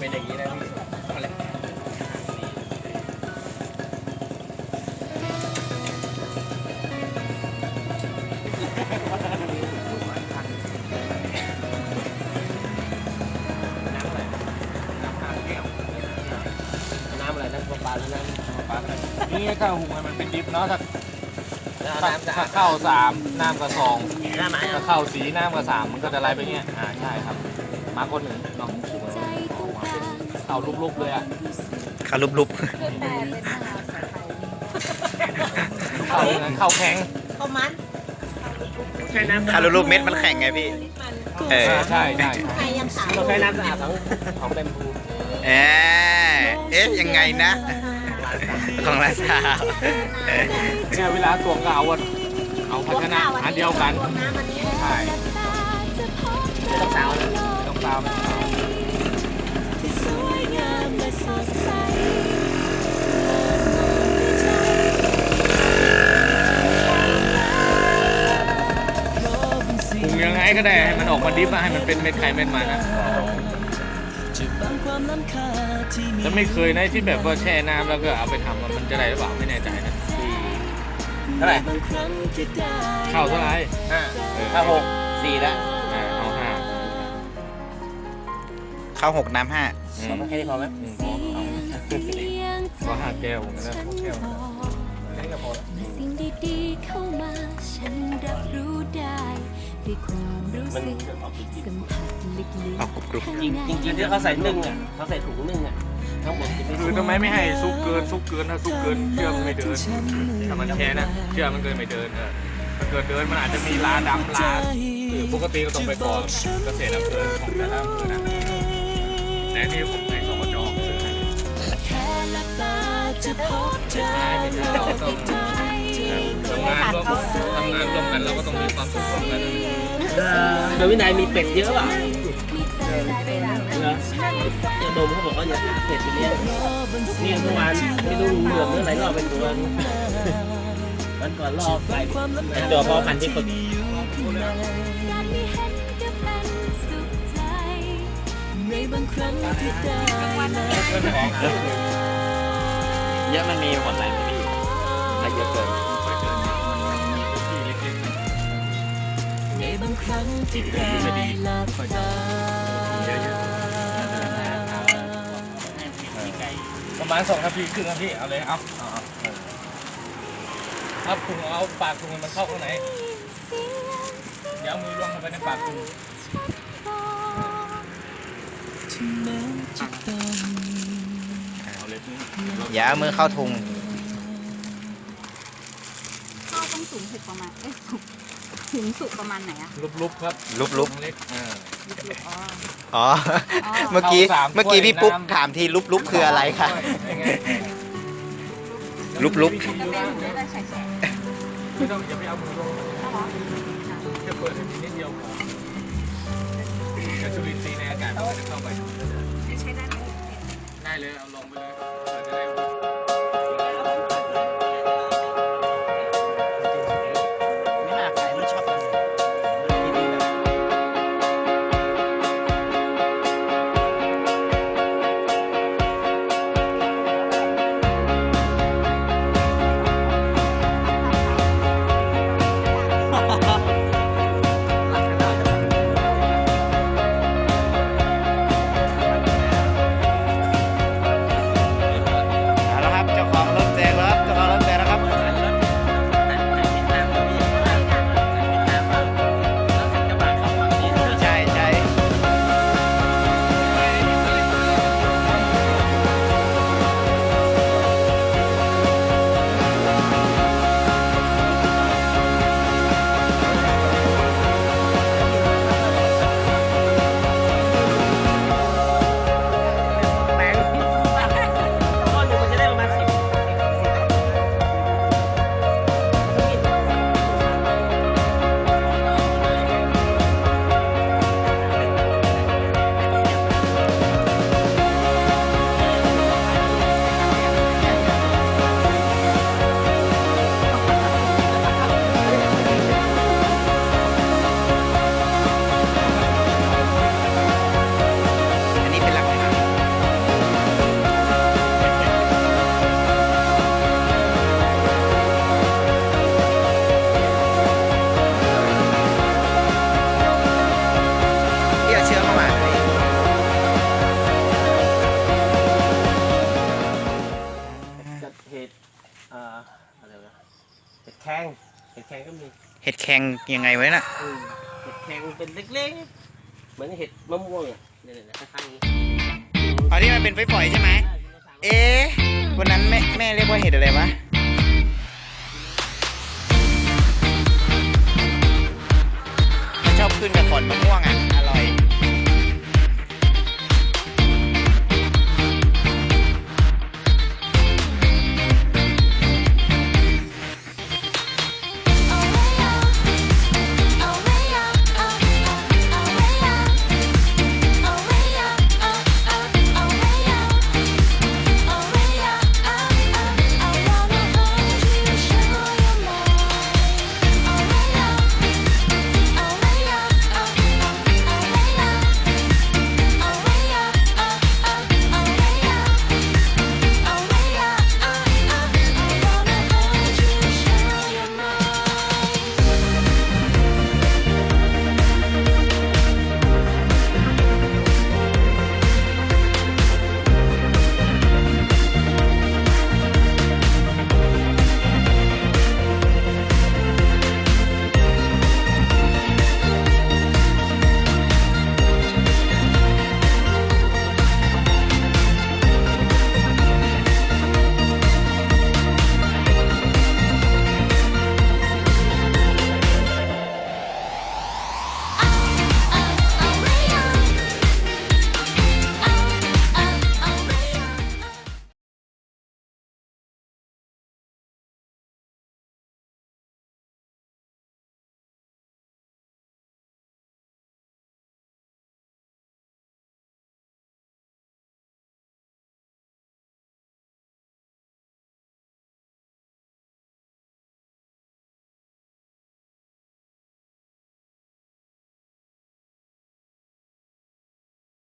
เป็นอย่างนี้นะพี่เอาเลยน้ำอะไรน้ำห้าแก้วน้ำอะไรน้ำปลาปลาหรือน้ำเอามาปั๊บเลยนี่ข้าวหุงให้มันเป็นดิบเนาะถ้าถ้าน้ำสะถ้าดข้าวสามน้ำกระสองน้ำไหมถ้าข้าวสีน้ำกระสามมันก็จะไหลไปเงี้ยอ่าใช่ครับมาคนหนึ่งเนาะ เอาลุกๆเลยอะขาลุบลุบเข้าอย่างนั้นเข้าแข็งข้าวมันใช้น้ำขาลุบลุบเม็ดมันแข็งไงพี่เออ ใช่ใช่ใครยังสาวเราใช้น้ำสะอาดของของเป็นพูเอ๊ะเอ๊ะยังไงนะ ของร้านสาวเนี่ยเวลาตวงก็เอาอะเอาภาชนะอันเดียวกัน น้ำอันนี้ใช่ ไม่ต้องสาวนะไม่ต้องตามไม่ต้องตาม ปรุงยังไงก็ได้ให้มันออกมาดิบอะให้มันเป็นเม็ดไข่เม็ดมันอะแล้วไม่เคยนะที่แบบว่าแช่น้ำแล้วก็เอาไปทำอะมันจะได้หรือเปล่าไม่แน่ใจนะเท่าไหร่ข้าวเท่าไหร่ห้าห้าหกสี่แล้วอ่าเอาห้าข้าวหกน้ำห้าอืพอมไหมแค่นี้พอไหม อืมพอเอา ก็ห้าแก้วเหมือนกันนะหกแก้วแค่พอแล้วสิ่งดีๆเข้ามาฉันรับรู้ได้ด้วยความรู้สึกจะออกจริงสัมผัสลึกเอากรุบกรุบๆจริงจริงๆที่เขาใส่นึ่งอะเขาใส่ถุงนึ่งอะทั้งหมดจะไม่คือทำไมไม่ให้ซุกเกินซุกเกินถ้าซุกเกินเชื่อมันไม่เดินถ้ามันแช่นะเชื่อมันเกินไม่เดินเออถ้าเกิดเดินมันอาจจะมีลาดำลาเออปกติก็ต้องไปก่อเกษตรอำเภอของแต่ละอำเภอนะแต่นี่ผม ทำงานร่วมทำงานร่วมกันเราก็ต้องมีความสุขร่วมกันโดยวินัยมีเป็ดเยอะป่ะเหรอจะดมเขาบอกว่าอย่าหาเป็ดไปเลี้ยงเนี่ยเมื่อวานไม่รู้เหลือมเมื่อไหร่รอบเป็นตัววันก่อนรอบไปเป็นตัวพอพันธุ์ที่คนใจในบางครั้งที่ได้ เยอะมันมีหมดอะไรไม่มีอะไรเยอะเกินในบางครั้งที่ได้หลับตาประมาณสองนาทีครึ่งนาทีเอาเลยเอาเอาครับคุณเอาปากคุณมันเข้าข้างในเดี๋ยวมือล้วงเข้าไปในปากคุณ อาเลยอย่าเอามือเข้าทุงข้าวต้องสูงสุดประมาณ เอ้ยสูงสูงสุดประมาณไหนอะลุบๆครับลุบลุบเล็กอ่าอ๋ออ๋อ อ๋อเมื่อกี้ข้าวสามเมื่อกี้ถ้วยพี่ปุ๊กน้ำ ถามทีลุบลุบคืออะไรคะ ยังไงลุบๆจะเล่นหรือจะแฉะแฉะไม่ต้องอย่าไปเอามือลงแล้วเหรอจะเปิดให้มีนิดเดียวพอจะจุลินทรีย์ในอากาศมันจะเข้าไป ใช้ได้ไหม ได้เลยเอาลงไปเลย เห็ดแข็งเห็ดแข็งก็มีเห็ดแข็งยังไงไว้น่ะเห็ดแข็งเป็นเล็กๆ เหมือนเห็ดมะม่วงอะเนนี้อที่มันเป็นฝอยๆใช่ไหม เอ๊ะวันนั้นแม่แม่เรียกว่าเห็ดอะไรวะ